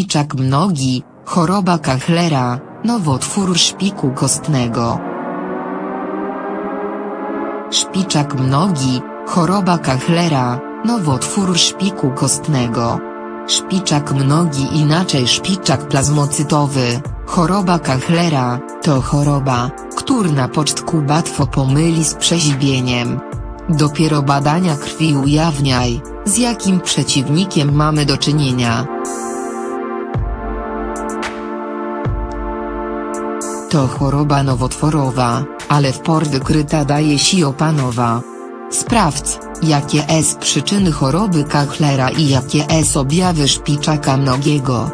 szpiczak mnogi, choroba Kachlera, nowotwór szpiku kostnego. Szpiczak mnogi, choroba Kachlera, nowotwór szpiku kostnego. Szpiczak mnogi inaczej szpiczak plazmocytowy, choroba Kachlera, to choroba, która na początku łatwo pomyli z przeziębieniem. Dopiero badania krwi ujawniaj, z jakim przeciwnikiem mamy do czynienia. To choroba nowotworowa, ale w por wykryta daje się opanowa. Sprawdź, jakie jest przyczyny choroby Kachlera i jakie jest objawy szpiczaka mnogiego.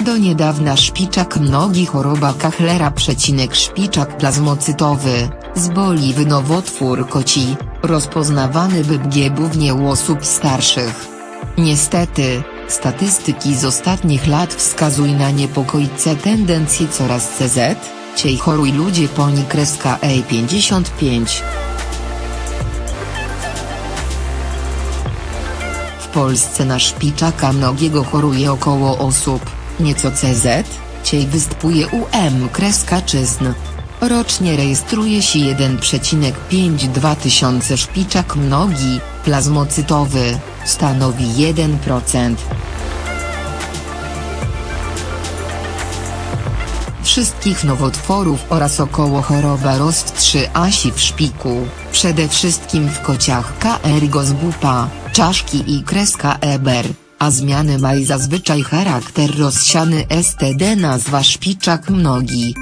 Do niedawna szpiczak mnogi choroba Kachlera przecinek szpiczak plazmocytowy, zboliwy nowotwór koci, rozpoznawany by głównie u osób starszych. Niestety, statystyki z ostatnich lat wskazują na niepokojące tendencje coraz CZ, ciej choruj ludzie poni kreska E55. W Polsce na szpiczaka mnogiego choruje około osób, nieco CZ, ciej występuje UM kreska czyzn. Rocznie rejestruje się 1,52 tysiące szpiczak mnogi, plazmocytowy, stanowi 1%. Wszystkich nowotworów oraz około choroba rozwstrzy asi w szpiku, przede wszystkim w kociach KR gozbupa, czaszki i kreska Eber, a zmiany mają zazwyczaj charakter rozsiany STD nazwa szpiczak mnogi.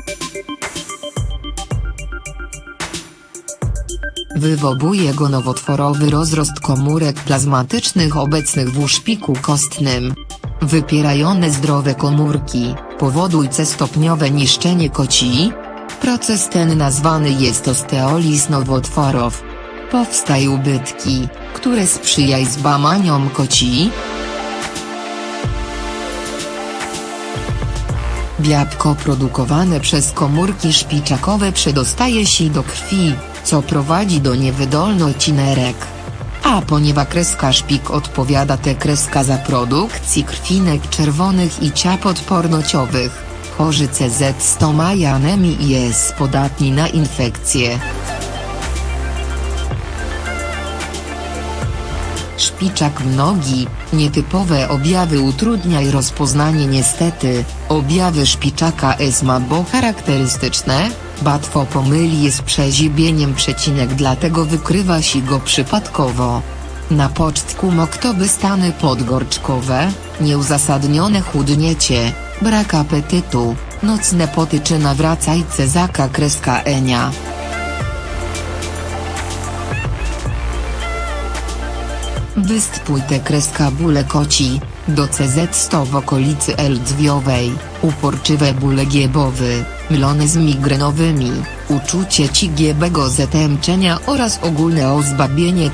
Wywobuje go nowotworowy rozrost komórek plazmatycznych obecnych w uszpiku kostnym. Wypierajone zdrowe komórki, powodujce stopniowe niszczenie koci. Proces ten nazwany jest osteoliz nowotworów. Powstają ubytki, które sprzyjają zbamaniom koci. Białko produkowane przez komórki szpiczakowe przedostaje się do krwi, co prowadzi do niewydolności nerek. A ponieważ kreska szpik odpowiada te kreska za produkcji krwinek czerwonych i ciap odpornościowych, chorzy CZ stomaja anemii i jest podatni na infekcje. Szpiczak mnogi, nietypowe objawy utrudniaj rozpoznanie. Niestety, objawy szpiczaka ESMA bo charakterystyczne, łatwo pomyli je z przeziębieniem przecinek dlatego wykrywa się go przypadkowo. Na początku moktoby stany podgorczkowe, nieuzasadnione chudniecie, brak apetytu, nocne potyczy nawracajce zaka kreska enia. Występuj te kreska bóle koci, do CZ100 w okolicy Eldzwiowej, uporczywe bóle giebowy, mylone z migrenowymi, uczucie cigiebego zetęczenia oraz ogólne ozbabienie.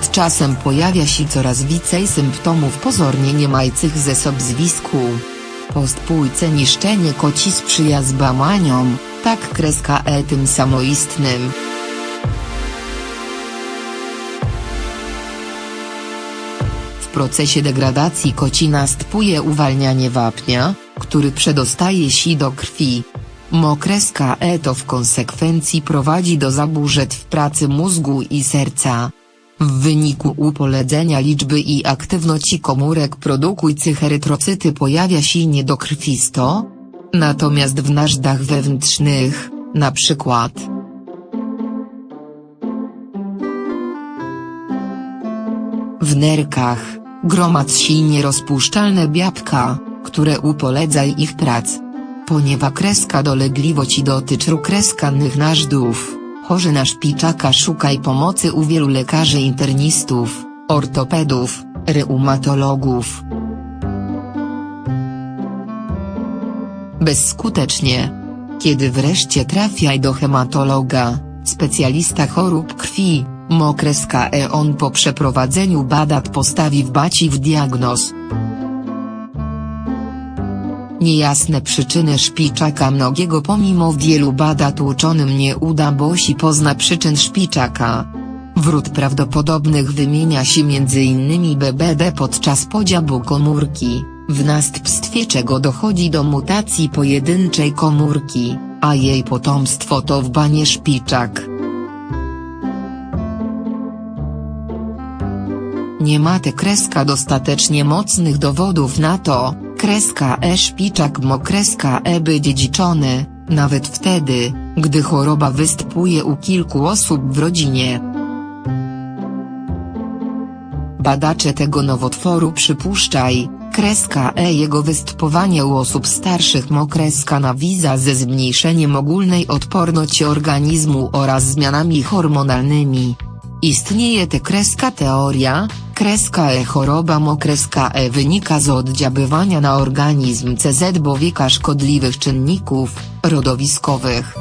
Z czasem pojawia się coraz więcej symptomów pozornie nie mających ze sobą zwisku. Postpójce niszczenie koci sprzyja zbamaniom, tak kreska E tym samoistnym. W procesie degradacji koci następuje uwalnianie wapnia, który przedostaje się do krwi. Mokreska E to w konsekwencji prowadzi do zaburzeń w pracy mózgu i serca. W wyniku upoledzenia liczby i aktywności komórek produkujących erytrocyty pojawia się niedokrwisto. Natomiast w narzdach wewnętrznych, na przykład W nerkach, gromad się nierozpuszczalne biabłka, które upoledzają ich prac. Ponieważ kreska dolegliwości dotyczy kreskanych narzdów, chorzy na szpiczaka szukaj pomocy u wielu lekarzy internistów, ortopedów, reumatologów. Bezskutecznie. Kiedy wreszcie trafiaj do hematologa, specjalista chorób krwi, mokreska e on po przeprowadzeniu badat postawi w baci w diagnoz. Niejasne przyczyny szpiczaka mnogiego pomimo wielu badat uczonym nie uda bo si pozna przyczyn szpiczaka. W Wśród prawdopodobnych wymienia się m.in. BBD podczas podziału komórki, w następstwie czego dochodzi do mutacji pojedynczej komórki, a jej potomstwo to w banie szpiczak. Nie ma te kreska dostatecznie mocnych dowodów na to, kreska E szpiczak mo kreska E by dziedziczony, nawet wtedy, gdy choroba występuje u kilku osób w rodzinie. Badacze tego nowotworu przypuszczaj, kreska E jego występowanie u osób starszych mo kreska nawiza ze zmniejszeniem ogólnej odporności organizmu oraz zmianami hormonalnymi. Istnieje te kreska teoria, kreska E choroba mo kreska E wynika z oddziaływania na organizm CZ bowieka szkodliwych czynników, rodowiskowych.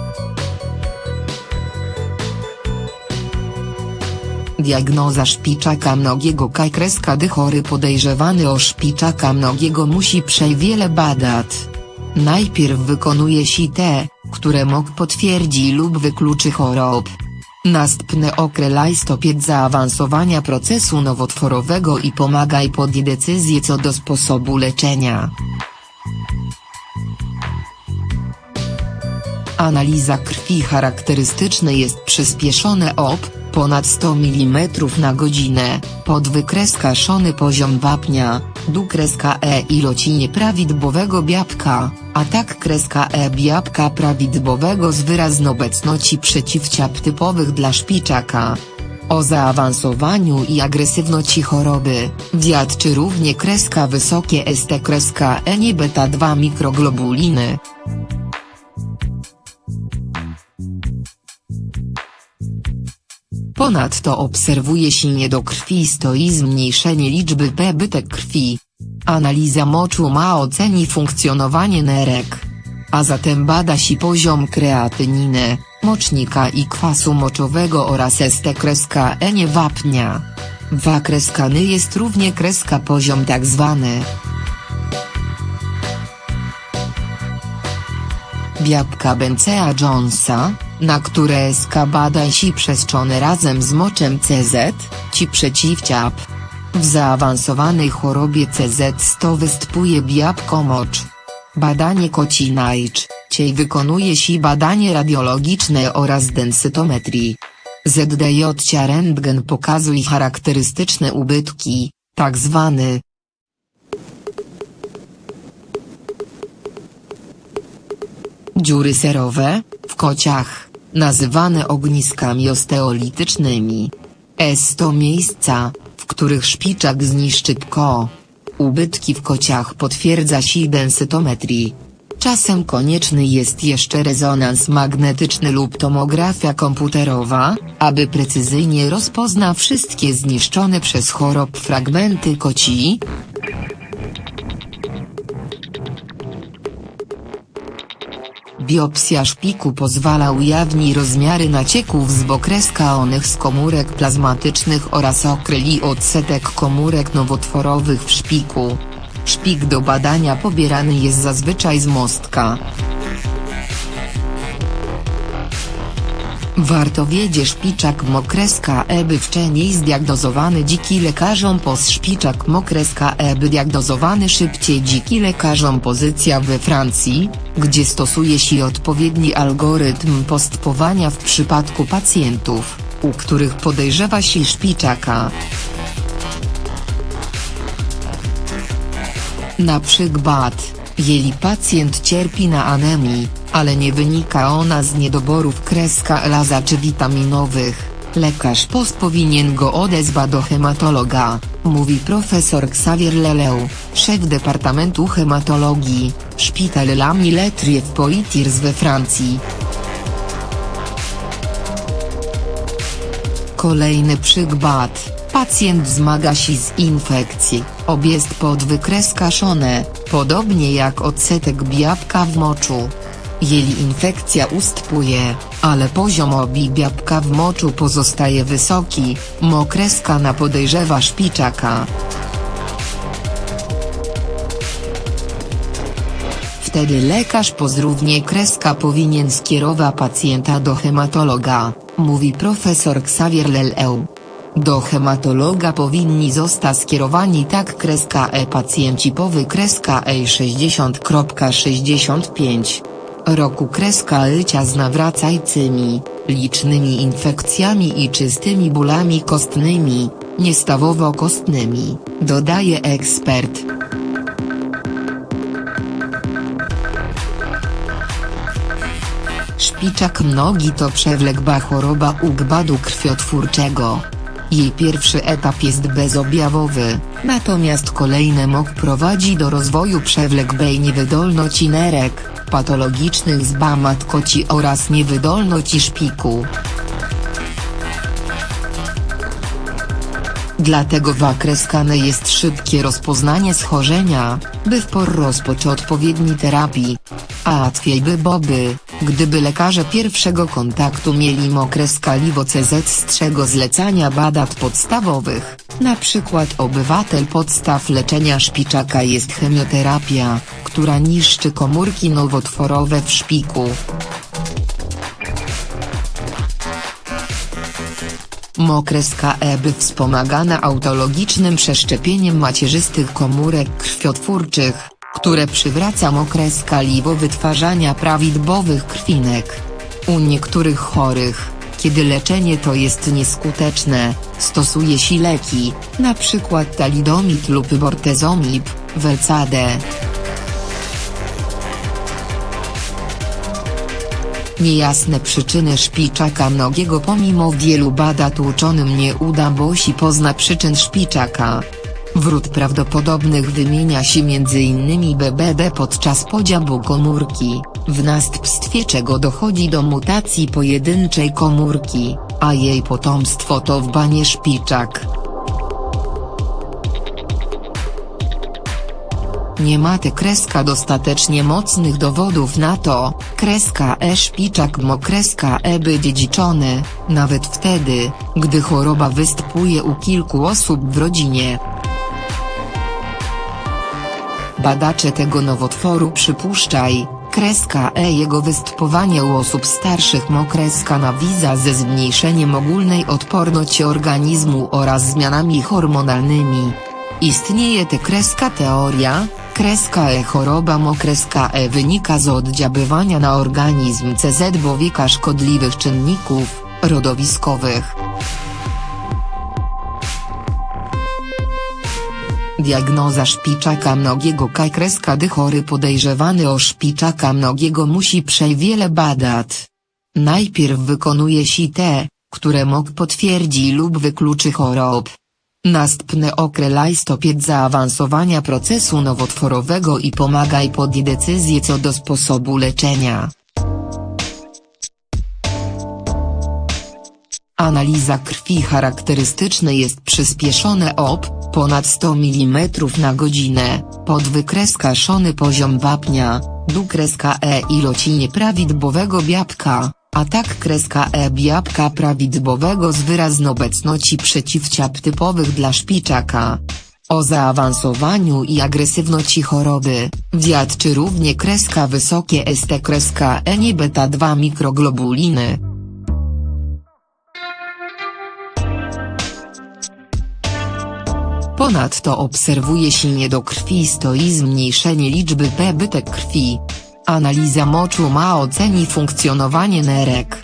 Diagnoza szpiczaka mnogiego kaj kreska dy chory podejrzewany o szpiczaka mnogiego musi przejść wiele badat. Najpierw wykonuje się te, które mógł potwierdzi lub wykluczy chorób. Następny określa stopień zaawansowania procesu nowotworowego i pomagaj podjąć decyzję co do sposobu leczenia. Analiza krwi charakterystyczny jest przyspieszone op, ponad 100 mm na godzinę, pod wykreska poziom wapnia, du kreska E iloci nieprawidłowego biabłka, a tak kreska E biabłka prawidłowego z wyrazną obecności przeciwciał typowych dla szpiczaka. O zaawansowaniu i agresywności choroby, wiadczy równie kreska wysokie ST kreska E nie beta 2 mikroglobuliny. Ponadto obserwuje się nie do krwi stoi zmniejszenie liczby P bytek krwi. Analiza moczu ma oceni funkcjonowanie nerek. A zatem bada się poziom kreatyniny, mocznika i kwasu moczowego oraz ST kreska E nie wapnia. Wa kreskany jest równie kreska poziom tak zwany. Biabłka Bencea Jonesa, na które SK bada się przestrzone razem z moczem CZ, ci przeciwciap. W zaawansowanej chorobie CZ100 występuje biabłko mocz. Badanie koci najcz, ciej wykonuje się badanie radiologiczne oraz densytometrii. ZDJ rentgen pokazuje charakterystyczne ubytki, tak zwany Dziury serowe, w kociach, nazywane ogniskami osteolitycznymi. S to miejsca, w których szpiczak zniszczy tko. Ubytki w kociach potwierdza się densytometrii. Czasem konieczny jest jeszcze rezonans magnetyczny lub tomografia komputerowa, aby precyzyjnie rozpozna wszystkie zniszczone przez chorób fragmenty koci, Biopsja szpiku pozwala ujawnić rozmiary nacieków z okreska onych z komórek plazmatycznych oraz okryli odsetek komórek nowotworowych w szpiku. Szpik do badania pobierany jest zazwyczaj z mostka. Warto wiedzieć szpiczak mokreska E by wcześniej zdiagnozowany dziki lekarzom pos szpiczak mokreska E by diagnozowany szybciej dziki lekarzom pozycja we Francji, gdzie stosuje się odpowiedni algorytm postępowania w przypadku pacjentów, u których podejrzewa się szpiczaka. Na przykład, jeżeli pacjent cierpi na anemii, ale nie wynika ona z niedoborów kreska elaza czy witaminowych, lekarz POS powinien go odezwać do hematologa, mówi profesor Xavier Leleu, szef Departamentu Hematologii, Szpital La Milletrie w Poitiers we Francji. Kolejny przykład. Pacjent zmaga się z infekcji, obiest pod wykreskaczone, podobnie jak odsetek biabłka w moczu. Jeżeli infekcja ustępuje, ale poziom obi biabłka w moczu pozostaje wysoki, mokreska na podejrzewa szpiczaka. Wtedy lekarz pozrównie kreska powinien skierować pacjenta do hematologa, mówi profesor Xavier Leleu. Do hematologa powinni zostać skierowani tak kreska E pacjenci powy kreska E 60.65 roku kreska lycia z nawracajcymi, licznymi infekcjami i czystymi bólami kostnymi, niestawowo-kostnymi, dodaje ekspert. Szpiczak nogi to przewlekła choroba układu krwiotwórczego. Jej pierwszy etap jest bezobjawowy, natomiast kolejny mok prowadzi do rozwoju przewlekłej niewydolności nerek, patologicznych zbamat koci oraz niewydolności szpiku. Dlatego wakreskane jest szybkie rozpoznanie schorzenia, by w por rozpocząć odpowiedni terapii. A łatwiej by boby, gdyby lekarze pierwszego kontaktu mieli mokre skaliwo CZ z trzego zlecania badat podstawowych, na przykład obywatel podstaw leczenia szpiczaka jest chemioterapia, która niszczy komórki nowotworowe w szpiku. Mokreska EBY wspomagana autologicznym przeszczepieniem macierzystych komórek krwiotwórczych, które przywraca mokre skaliwo wytwarzania prawidłowych krwinek. U niektórych chorych, kiedy leczenie to jest nieskuteczne, stosuje się leki, np. talidomid lub bortezomib, Velcade. Niejasne przyczyny szpiczaka mnogiego pomimo wielu badań tłuczonym nie uda bo się pozna przyczyn szpiczaka. Wrót prawdopodobnych wymienia się m.in. BBB podczas podziału komórki, w następstwie czego dochodzi do mutacji pojedynczej komórki, a jej potomstwo to w banie szpiczak. Nie ma te kreska dostatecznie mocnych dowodów na to, kreska E szpiczak mo kreska E by dziedziczony, nawet wtedy, gdy choroba występuje u kilku osób w rodzinie. Badacze tego nowotworu przypuszczaj, kreska E jego występowanie u osób starszych mo kreska nawiza ze zmniejszeniem ogólnej odporności organizmu oraz zmianami hormonalnymi. Istnieje te kreska teoria, kreska E choroba mo kreska E wynika z oddziaływania na organizm CZ bowika szkodliwych czynników, rodowiskowych. Diagnoza szpiczaka mnogiego kaj kreska dy chory podejrzewany o szpiczaka mnogiego musi przejść wiele badat. Najpierw wykonuje się te, które mógł potwierdzi lub wykluczy chorób. Następny określa stopień zaawansowania procesu nowotworowego i pomagaj podjąć decyzję co do sposobu leczenia. Analiza krwi charakterystyczny jest przyspieszone op, ponad 100 mm na godzinę, podwykreska poziom wapnia, dukreska E ilości nieprawidłowego biabłka, a tak kreska E biabłka prawidłowego z wyrazną obecności przeciwciał typowych dla szpiczaka. O zaawansowaniu i agresywności choroby, wiadczy równie kreska wysokie ST kreska E nie beta 2 mikroglobuliny. Ponadto obserwuje się do krwi stoi zmniejszenie liczby p-bytek krwi. Analiza moczu ma oceni funkcjonowanie nerek.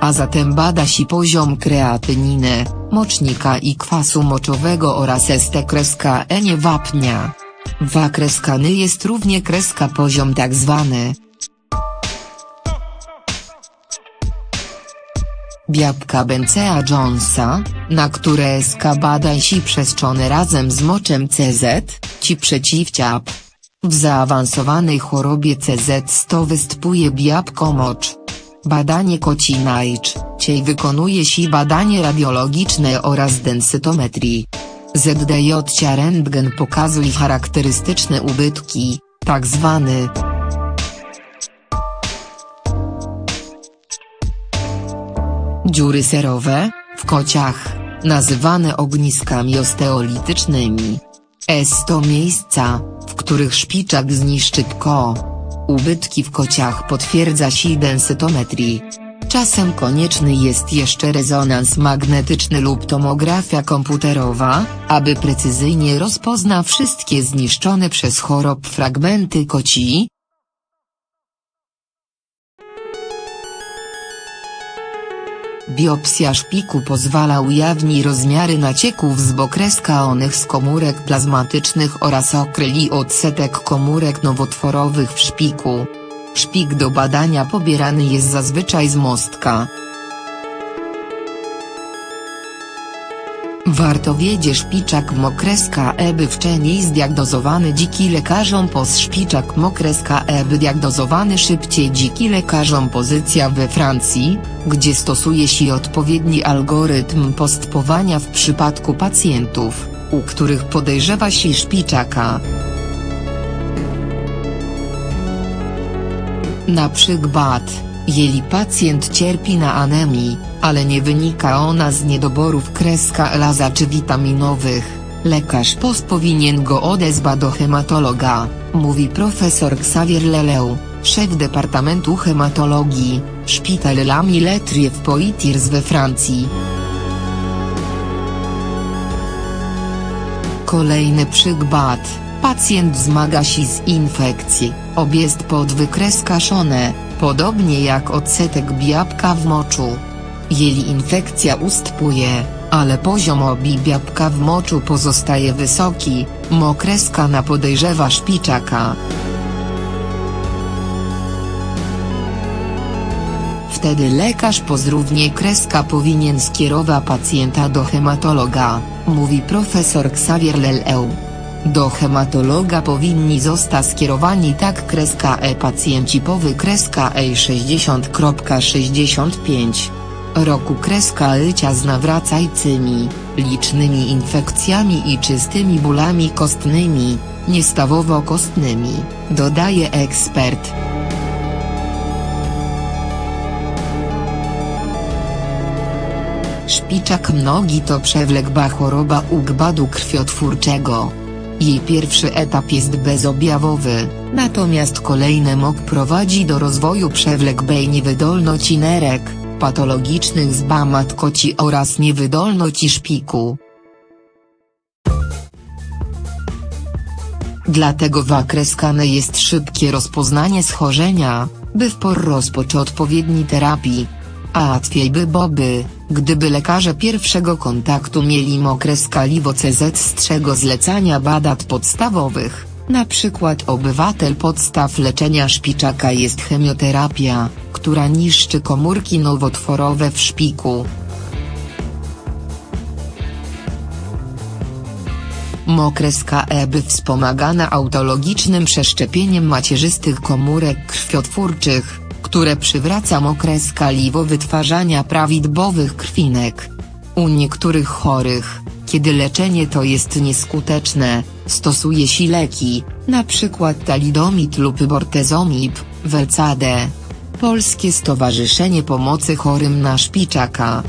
A zatem bada się poziom kreatyniny, mocznika i kwasu moczowego oraz ST-kreska E nie wapnia. Wakreskany jest równie kreska poziom tak zwany. Biabłka Bencea Jonesa, na które SK bada się przestrzone razem z moczem CZ, ci przeciwciap. W zaawansowanej chorobie CZ100 występuje biabłko mocz. Badanie koci najcz, ciej wykonuje się badanie radiologiczne oraz densytometrii. ZDJ rentgen pokazuje charakterystyczne ubytki, tak zwany Dziury serowe, w kociach, nazywane ogniskami osteolitycznymi. S to miejsca, w których szpiczak zniszczy tko. Ubytki w kociach potwierdza się densytometrii. Czasem konieczny jest jeszcze rezonans magnetyczny lub tomografia komputerowa, aby precyzyjnie rozpozna wszystkie zniszczone przez chorób fragmenty koci, Biopsja szpiku pozwala ujawnić rozmiary nacieków z bokreska onych z komórek plazmatycznych oraz okryli odsetek komórek nowotworowych w szpiku. Szpik do badania pobierany jest zazwyczaj z mostka. Warto wiedzieć szpiczak mokreska eby wcześniej zdiagnozowany dziki lekarzom pos szpiczak mokreska eby diagnozowany szybciej dziki lekarzom pozycja we Francji, gdzie stosuje się odpowiedni algorytm postpowania w przypadku pacjentów, u których podejrzewa się szpiczaka. Na przykład, jeżeli pacjent cierpi na anemii, ale nie wynika ona z niedoborów kreska elaza czy witaminowych, lekarz POS powinien go odezwać do hematologa, mówi profesor Xavier Leleu, szef Departamentu Hematologii, Szpital La Milletrie w Poitiers we Francji. Kolejny przykład. Pacjent zmaga się z infekcją, obiest pod wykreskaszone, podobnie jak odsetek biabłka w moczu. Jeżeli infekcja ustępuje, ale poziom obi biabłka w moczu pozostaje wysoki, mokreska na podejrzewa szpiczaka. Wtedy lekarz pozrównie kreska powinien skierować pacjenta do hematologa, mówi profesor Xavier Leleu. Do hematologa powinni zostać skierowani tak kreska E pacjenci powy kreska E 60.65 roku kreska lycia z nawracajcymi, licznymi infekcjami i czystymi bólami kostnymi, niestawowo-kostnymi, dodaje ekspert. Szpiczak nogi to przewlekła choroba układu krwiotwórczego. Jej pierwszy etap jest bezobjawowy, natomiast kolejny mok prowadzi do rozwoju przewlekłej niewydolności nerek, patologicznych zbamat koci oraz niewydolności szpiku. Dlatego wakreskane jest szybkie rozpoznanie schorzenia, by w por rozpocząć odpowiedni terapii. A łatwiej by boby, gdyby lekarze pierwszego kontaktu mieli mokre skaliwo CZ z trzego zlecania badat podstawowych, na przykład obywatel podstaw leczenia szpiczaka jest chemioterapia, która niszczy komórki nowotworowe w szpiku. Mokreska EB wspomagana autologicznym przeszczepieniem macierzystych komórek krwiotwórczych, które przywraca mokre skaliwo wytwarzania prawidłowych krwinek. U niektórych chorych, kiedy leczenie to jest nieskuteczne, stosuje się leki, np. talidomid lub bortezomib, Welcade. Polskie Stowarzyszenie Pomocy Chorym na Szpiczaka.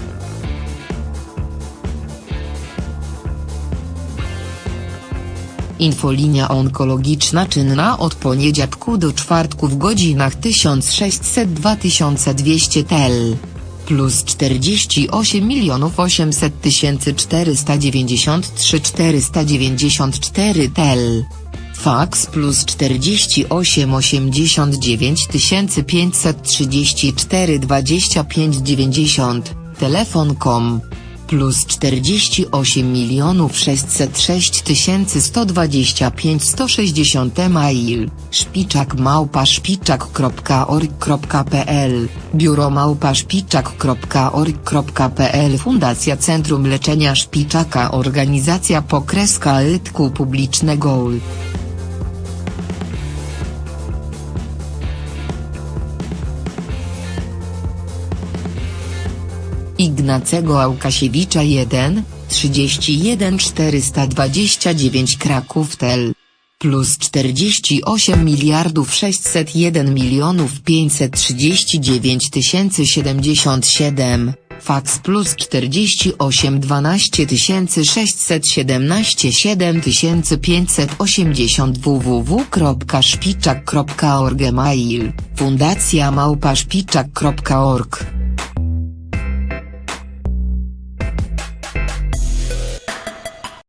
Infolinia onkologiczna czynna od poniedziałku do czwartku w godzinach 1600-2200 tel. Plus 48 800 493 494 tel. Fax plus 48 89 534 25 90, telefon com. Plus 48 606 125 160 mail, szpiczak małpa szpiczak.org.pl, biuro małpa szpiczak.org.pl Fundacja Centrum Leczenia Szpiczaka. Organizacja Pokreska Rytku Publicznego Ignacego Łukasiewicza 1, 31 429 Kraków tel. Plus 48 miliardów 601 milionów 539 tysięcy 77, fax plus 48 12 617 7580 www.szpiczak.org mail, fundacja małpaszpiczak.org